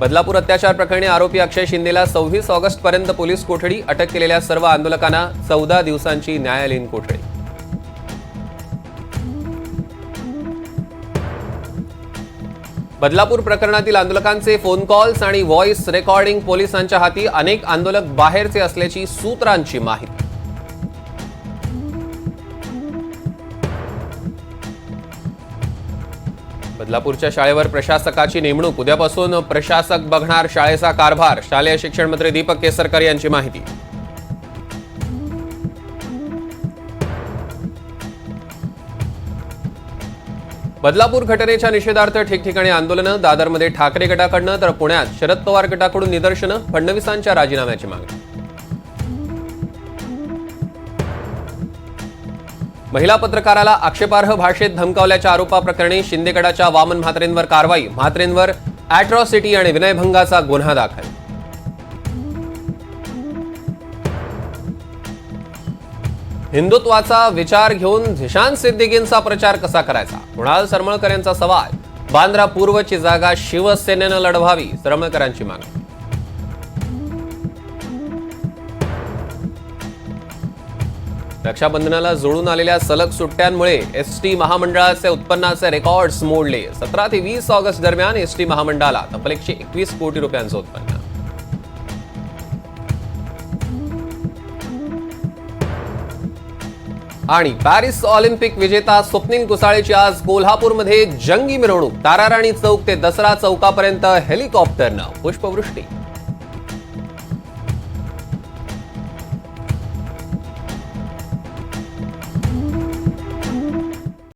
बदलापूर अत्याचार प्रकरणी आरोपी अक्षय शिंदेला सव्वीस ऑगस्ट पर्यंत पोलीस कोठडी अटक केलेल्या सर्व आंदोलकांना चौदा दिवसांची न्यायालयीन कोठडी. बदलापूर प्रकरणातील आंदोलकांचे फोन कॉल्स आणि व्हॉइस रेकॉर्डिंग पोलिसांच्या हाती अनेक आंदोलक बाहेरचे असल्याची सूत्रांची माहिती. बदलापूरच्या शाळेवर प्रशासकाची नेमणूक. उद्यापासून प्रशासक बघणार शाळेचा कारभार. शालेय शिक्षण मंत्री दीपक केसरकर यांची माहिती. बदलापूर घटनेच्या निषेधार्थ ठिकठिकाणी आंदोलनं दादरमध्ये ठाकरे गटाकडनं तर पुण्यात शरद पवार गटाकडून निदर्शनं फडणवीसांच्या राजीनाम्याची मागणी. महिला पत्रकाराला आक्षेपार्ह भाषेत धमकावल्याच्या आरोपाप्रकरणी शिंदेगडाच्या वामन म्हात्रेंवर कारवाई म्हात्रेंवर अॅट्रॉसिटी आणि विनयभंगाचा गुन्हा दाखल. हिंदुत्वाचा विचार घेऊन झिशान सिद्दीकींचा प्रचार कसा करायचा? कुणाल सरमळकर यांचा सवाल बांद्रा पूर्वची जागा शिवसेनेनं लढवावी सरमळकरांची मागणी. रक्षाबंधनाला जोडून आलेल्या सलग सुट्ट्यांमुळे एस टी महामंडळाचे उत्पन्नाचे रेकॉर्ड्स मोडले. सतरा ते वीस ऑगस्ट दरम्यान एस टी महामंडळाला तब्बल एकशे एकवीस कोटी रुपयांचं उत्पन्न. आणि पॅरिस ऑलिम्पिक विजेता स्वप्नील कुसाळेची आज कोल्हापूरमध्ये जंगी मिरवणूक. ताराराणी चौक ते दसरा चौकापर्यंत हेलिकॉप्टरनं पुष्पवृष्टी.